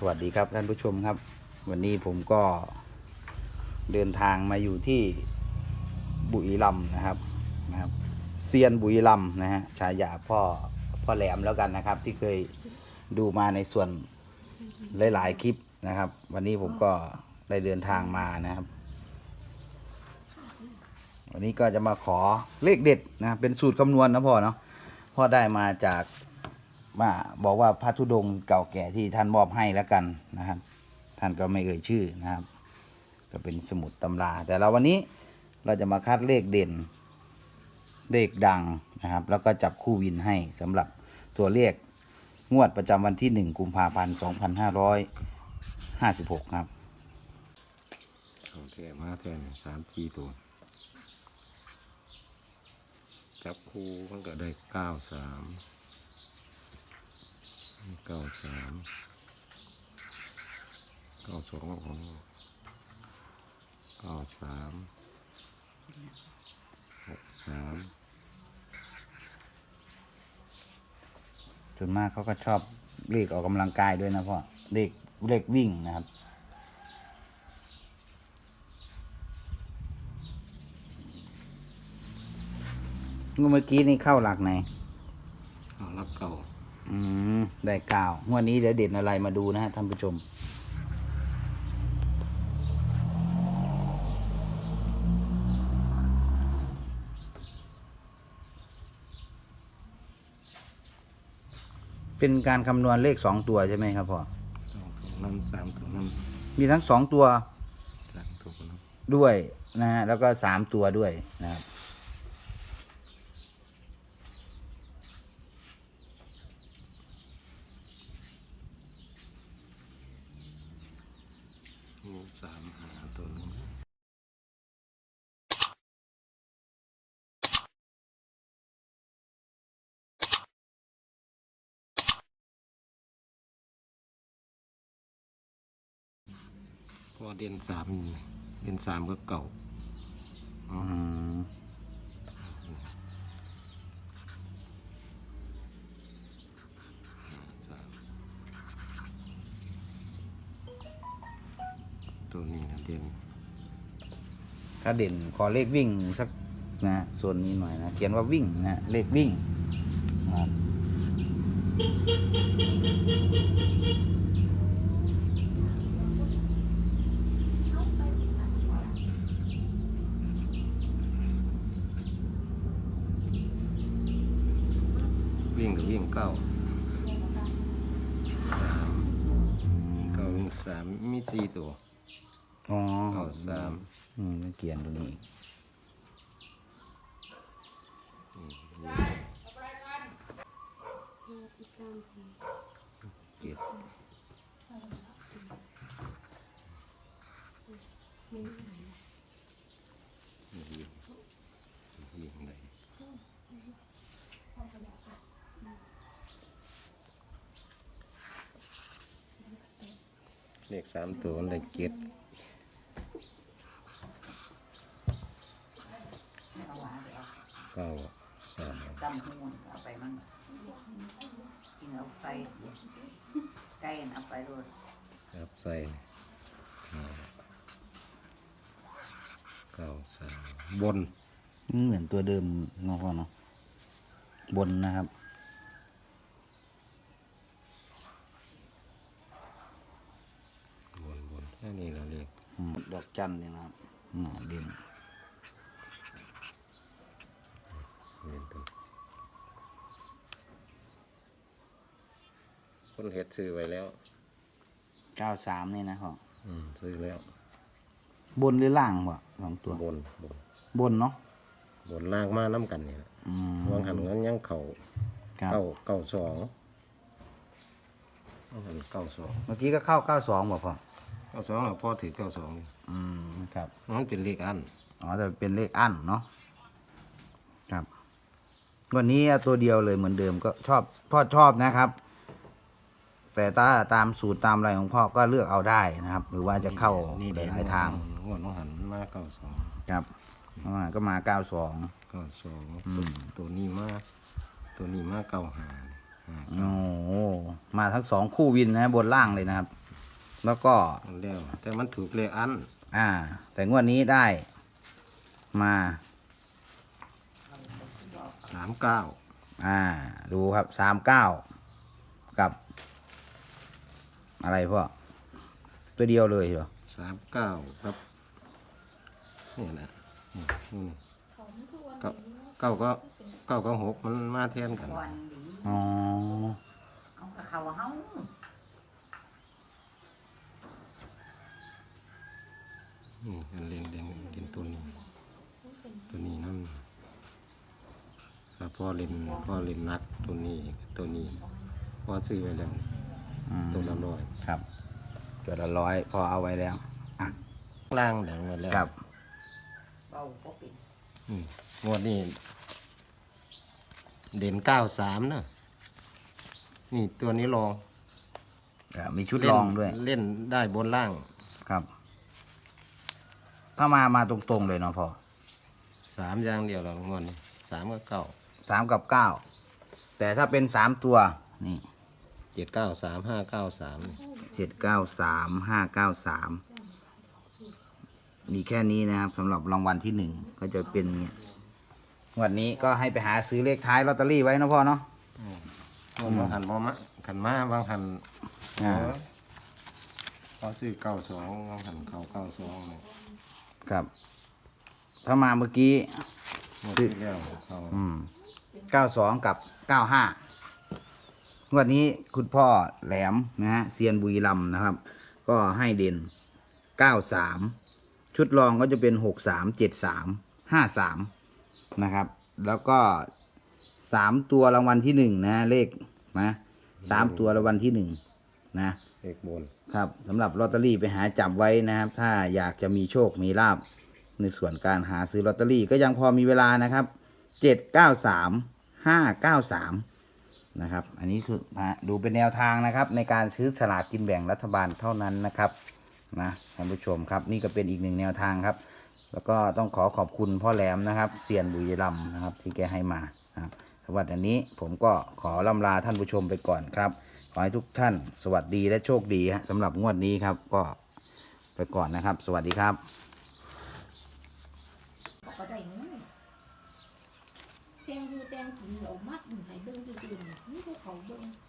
สวัสดีครับท่านผู้ชมครับ วันนี้ผมก็เดินทางมาอยู่ที่บุรีรัมย์นะครับนะครับเซียนบุรีรัมนะฮะฉายาพ่อพ่อแหลมแล้วกันนะครับ ที่เคยดูมาในส่วนหลายๆคลิปนะครับ วันนี้ผมก็ได้เดินทางมานะครับ วันนี้ก็จะมาขอเลขเด็ดนะเป็นสูตรคำนวณนะพ่อเนาะพ่อได้มาจาก มาบอกว่าพระธุดงค์เก่าแก่ที่ท่านมอบให้แล้วกันนะครับ ท่านก็ไม่เอ่ยชื่อนะครับ ก็เป็นสมุดตำรา แต่เราวันนี้เราจะมาคัดเลขเด่น เลขดังนะครับ แล้วก็จับคู่วินให้สำหรับตัวเลขงวดประจำวันที่หนึ่งกุมภาพันธ์สองพันห้าร้อยห้าสิบหกครับของแท้มาแทนสามสี่ตัวจับคู่มันก็ได้เก้าสาม เก้าสามเก้าสองของเก้าสามหกสามส่วนมากเขาก็ชอบเลขออกกำลังกายด้วยนะพ่อเลขเลขวิ่งนะครับ เมื่อกี้นี่เข้าหลักไหน เอาลักเก่า อืม ได้เก้างวดนี้เดี๋ยวเด่นอะไรมาดูนะฮะท่านผู้ชม เป็นการคำนวณเลขสองตัวใช่ไหมครับพ่อสองตัวน้ำสามตัวน้มีทั้งสองตัวำสามตัวน้ด้วยนะฮะแล้วก็สามตัวด้วยนะครับำมี สามหาตัวนี้พอเด่นสามนี่เด่นสามก็เก่า อืม สามตัวนี้นะ เด่นถ้าเด่นขอเลขวิ่งสักนะฮะส่วนนี้หน่อยนะเขียนว่าวิ่งนะฮะเลขวิ่งนะครับวิ่งกับวิ่งเก้าสามเก้าวิ่งสามมีสี่ตัว อ๋อเก้าสามอืมต้องเขียนตรงนี้อีกเจ็ดวิ่งวิ่งไหนเลขสามตัวมันได้เจ็ด เก้าวสามจำหัวเอาไปมั่งกินเอาไปไก่เอาไปรดครับใส่ห้าเก้าสามบนนี่เหมือนตัวเดิมเนาะพ่อเนาะบนนะครับบนบนแค่นี้เราเรียกดอกจันนี่นะครับอืมเด่น เรียนตัว คนเห็ดซื้อไว้แล้วเก้าสามนี่นะพ่ออืมซื้อแล้วบนหรือล่างพ่อสองตัวบนบนบนเนาะบนล่างมาน้ำกันเนี่ยอืมวางหันนั้นยังเข่าครับเก้าเก้าสองวางหันเก้าสองเมื่อกี้ก็เข้าเก้าสองบ่พ่อเก้าสองเราพ่อถือเก้าสองอืมครับ มันเป็นเลขอันอ๋อแต่เป็นเลขอั้นเนาะครับ วันนี้เอาตัวเดียวเลยเหมือนเดิมก็ชอบพ่อชอบนะครับ แต่ถ้าตามสูตรตามอะไรของพ่อก็เลือกเอาได้นะครับ หรือว่าจะเข้านี่หเด็ลายๆทางงวดน้องหันมาเก้าสองครับอ่าก็มาเก้าสองเก้าสองอืมตัวนี้มาตัวนี้มาเก้าหาห้าโอ้โหมาทั้งสองคู่วินนะบนล่างเลยนะครับอแล้วก็มันเร็วแต่มันถูกเลยอัน อ่า แต่งวดนี้ได้มาสามเก้าอ่า ดูครับสามเก้ากับ อะไรพ่อ ตัวเดียวเลยเหรอสามเก้าครับนี่แหละนี่นี่เก้าเก้าก็เก้าก็หกมันมาแทนกันวันหลีอ๋อเอากับเขาเฮานี่อันเรียนเรียนเรียนตัวนี้ ตัวนี้นั่นแล้วพ่อเล่นพ่อเล่นนักตัวนี้ตัวนี้พ่อซื้อไว้แล้วอืม ตัวละร้อยครับตัวละร้อยพอเอาไว้แล้วอะล่างแดงไว้แล้วครับเบาก็เป็นอืมงวดนี้เด่นเก้าสามเนอะนี่ตัวนี้ลองอะมีชุดเล่นรองด้วย เล่นได้บนล่างครับ ถ้ามามาตรงๆเลยเนาะพ่อสามอย่างเดียวเรางวดนี้สามกับเก้าสามกับเก้าแต่ถ้าเป็นสามตัวนี่ เจ็ดเก้าสามห้าเก้าสามเจ็ดเก้าสามห้าเก้าสามมีแค่นี้นะครับสำหรับรางวัลที่หนึ่งก็จะเป็นเนี่ยงวันนี้ก็ให้ไปหาซื้อเลขท้ายลอตเตอรี่ไว้นะพ่อเนาะงวดบางหันมอมะขันมาบางหันอ่าเออพอซื้อเก้าสองบางหันเก้าเก้าสองเนี่ยครับ ถ้ามาเมื่อกี้งวดที่แล้วเขาอืมเก้าสองกับเก้าห้า งวดนี้คุณพ่อแหลมนะฮะเซียนบุรีรัมย์นะครับ ก็ให้เด่นเก้าสามชุดรองก็จะเป็นหกสามเจ็ดสามห้าสามนะครับ แล้วก็สามตัวรางวัลที่หนึ่งนะเลขนะสามตัวรางวัลที่หนึ่งนะเอกบนครับสำหรับลอตเตอรี่ไปหาจับไว้นะครับ ถ้าอยากจะมีโชคมีลาบในส่วนการหาซื้อลอตเตอรี่ก็ยังพอมีเวลานะครับเจ็ดเก้าสามห้าเก้าสาม นะครับ อันนี้คือนะดูเป็นแนวทางนะครับ ในการซื้อสลากกินแบ่งรัฐบาลเท่านั้นนะครับนะท่านผู้ชมครับ นี่ก็เป็นอีกหนึ่งแนวทางครับ แล้วก็ต้องขอขอบคุณพ่อแหลมนะครับเซียนบุรีรัมนะครับ ที่แกให้มานะครับสำหรับอันนี้ผมก็ขอลำลาท่านผู้ชมไปก่อนครับ ขอให้ทุกท่านสวัสดีและโชคดีฮะสำหรับงวดนี้ครับก็ไปก่อนนะครับ สวัสดีครับเขาก็ได้เงินแตงอยู่แตงกินเรามัดให้เบิ่งซื่อๆนี่พวกเขาเบิ่ง ก็ไ